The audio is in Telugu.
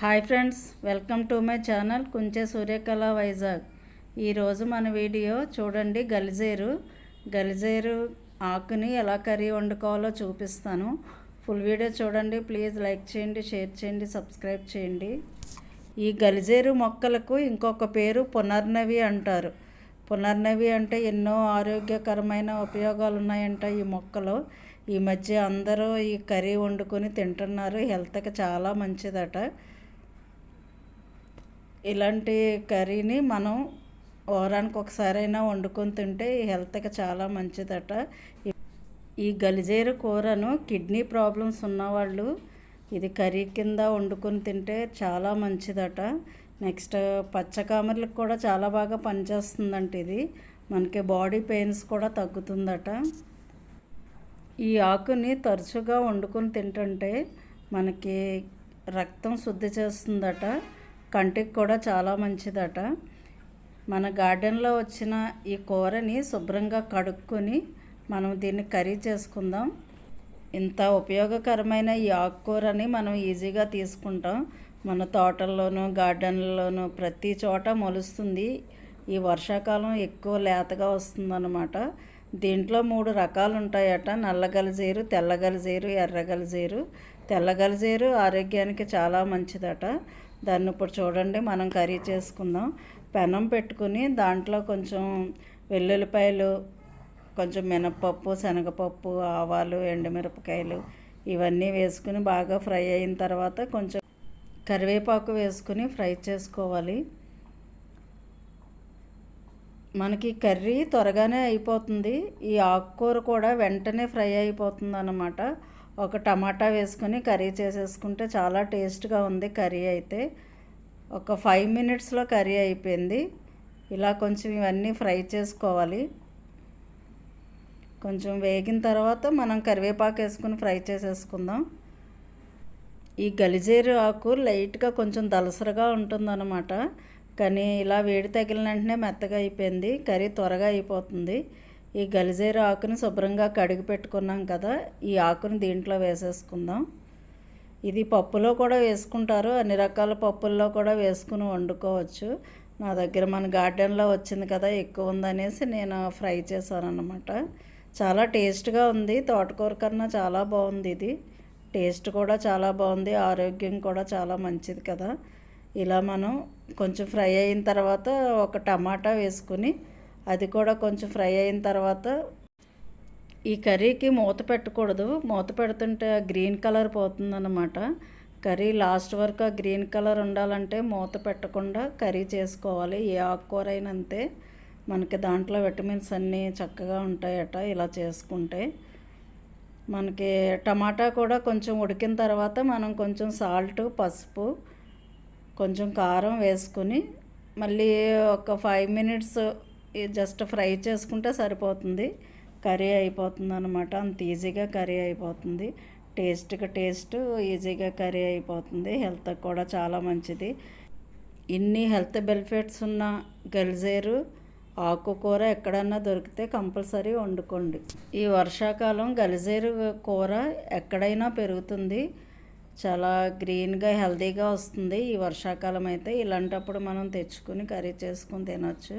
Hi friends welcome to my channel Kunche Suryakala Vizag. ఈరోజు మన వీడియో చూడండి గలిజేరు. గలిజేరు ఆకుని ఎలా కర్రీ వండుకోవాలో చూపిస్తాను. ఫుల్ వీడియో చూడండి ప్లీజ్ లైక్ చేయండి షేర్ చేయండి సబ్స్క్రైబ్ చేయండి. ఈ గలిజేరు మొక్కలకు ఇంకొక పేరు పునర్నవి అంటారు. పునర్నవి అంటే ఎన్నో ఆరోగ్యకరమైన ఉపయోగాలు ఉన్నాయంట ఈ మొక్కలు. ఈ మధ్య అందరూ ఈ కర్రీ వండుకొని తింటున్నారు. హెల్త్కి చాలా మంచిదట. ఇలాంటి కర్రీని మనం వారానికి ఒకసారైనా వండుకొని తింటే ఈ హెల్త్కి చాలా మంచిదట. ఈ గలిజేరు కూరను కిడ్నీ ప్రాబ్లమ్స్ ఉన్నవాళ్ళు ఇది కర్రీ కింద వండుకొని తింటే చాలా మంచిదట. నెక్స్ట్ పచ్చకామర్లకు కూడా చాలా బాగా పనిచేస్తుందంట ఇది. మనకి బాడీ పెయిన్స్ కూడా తగ్గుతుందట. ఈ ఆకుని తరచుగా వండుకొని తింటుంటే మనకి రక్తం శుద్ధి చేస్తుందట. కంటికి కూడా చాలా మంచిదట. మన గార్డెన్లో వచ్చిన ఈ కూరని శుభ్రంగా కడుక్కొని మనం దీన్ని కర్రీ చేసుకుందాం. ఇంత ఉపయోగకరమైన ఈ ఆకుకూరని మనం ఈజీగా తీసుకుంటాం. మన తోటల్లోనూ గార్డెన్లోనూ ప్రతి చోట మొలుస్తుంది. ఈ వర్షాకాలం ఎక్కువ లేతగా వస్తుందన్నమాట. దీంట్లో మూడు రకాలు ఉంటాయట నల్లగలజేరు తెల్లగలజేరు ఎర్రగలజేరు తెల్లగలజేరు ఆరోగ్యానికి చాలా మంచిదట. దాన్ని ఇప్పుడు చూడండి మనం కర్రీ చేసుకుందాం. పెనం పెట్టుకుని దాంట్లో కొంచెం వెల్లుల్లిపాయలు కొంచెం మినప్పప్పు శనగపప్పు ఆవాలు ఎండుమిరపకాయలు ఇవన్నీ వేసుకుని బాగా ఫ్రై అయిన తర్వాత కొంచెం కరివేపాకు వేసుకుని ఫ్రై చేసుకోవాలి. మనకి కర్రీ త్వరగానే అయిపోతుంది. ఈ ఆకుకూర కూడా వెంటనే ఫ్రై అయిపోతుంది అన్నమాట ఒక టమాటా వేసుకుని కర్రీ చేసేసుకుంటే చాలా టేస్ట్గా ఉంది కర్రీ అయితే. ఒక ఫైవ్ మినిట్స్లో కర్రీ అయిపోయింది. ఇలా కొంచెం ఇవన్నీ ఫ్రై చేసుకోవాలి. కొంచెం వేగిన తర్వాత మనం కరివేపాకు వేసుకుని ఫ్రై చేసేసుకుందాం. ఈ గలిజేరు ఆకు లైట్గా కొంచెం దలసరగా ఉంటుందన్నమాట. కానీ ఇలా వేడి తగిలిన వెంటనే మెత్తగా అయిపోయింది. కర్రీ త్వరగా అయిపోతుంది. ఈ గలిజేరు ఆకుని శుభ్రంగా కడిగి పెట్టుకున్నాం కదా ఈ ఆకుని దీంట్లో వేసేసుకుందాం. ఇది పప్పులో కూడా వేసుకుంటారు అన్ని రకాల పప్పుల్లో కూడా వేసుకుని వండుకోవచ్చు. నా దగ్గర మన గార్డెన్లో వచ్చింది కదా ఎక్కువ ఉందనేసి నేను ఫ్రై చేశాను అనమాట చాలా టేస్ట్గా ఉంది తోటకూర కన్నా చాలా బాగుంది ఇది. టేస్ట్ కూడా చాలా బాగుంది ఆరోగ్యం కూడా చాలా మంచిది కదా. ఇలా మనం కొంచెం ఫ్రై అయిన తర్వాత ఒక టమాటా వేసుకుని అది కూడా కొంచెం ఫ్రై అయిన తర్వాత ఈ కర్రీకి మూత పెట్టకూడదు. మూత పెడుతుంటే గ్రీన్ కలర్ పోతుందన్నమాట. కర్రీ లాస్ట్ వరకు ఆ గ్రీన్ కలర్ ఉండాలంటే మూత పెట్టకుండా కర్రీ చేసుకోవాలి. ఏ ఆకుకూర అయినా అంతే మనకి దాంట్లో విటమిన్స్ అన్నీ చక్కగా ఉంటాయట ఇలా చేసుకుంటే. మనకి టమాటా కూడా కొంచెం ఉడికిన తర్వాత మనం కొంచెం సాల్ట్ పసుపు కొంచెం కారం వేసుకుని మళ్ళీ ఒక ఫైవ్ మినిట్స్ జస్ట్ ఫ్రై చేసుకుంటే సరిపోతుంది. కర్రీ అయిపోతుంది అనమాట అంత ఈజీగా కర్రీ అయిపోతుంది. టేస్ట్కి టేస్ట్ ఈజీగా కర్రీ అయిపోతుంది. హెల్త్ కూడా చాలా మంచిది. ఇన్ని హెల్త్ బెనిఫిట్స్ ఉన్న గలిజేరు ఆకుకూర ఎక్కడన్నా దొరికితే కంపల్సరీ వండుకోండి. ఈ వర్షాకాలం గలిజేరు కూర ఎక్కడైనా పెరుగుతుంది. చాలా గ్రీన్గా హెల్తీగా వస్తుంది. ఈ వర్షాకాలం అయితే ఇలాంటప్పుడు మనం తెచ్చుకుని కర్రీ చేసుకుని తినచ్చు.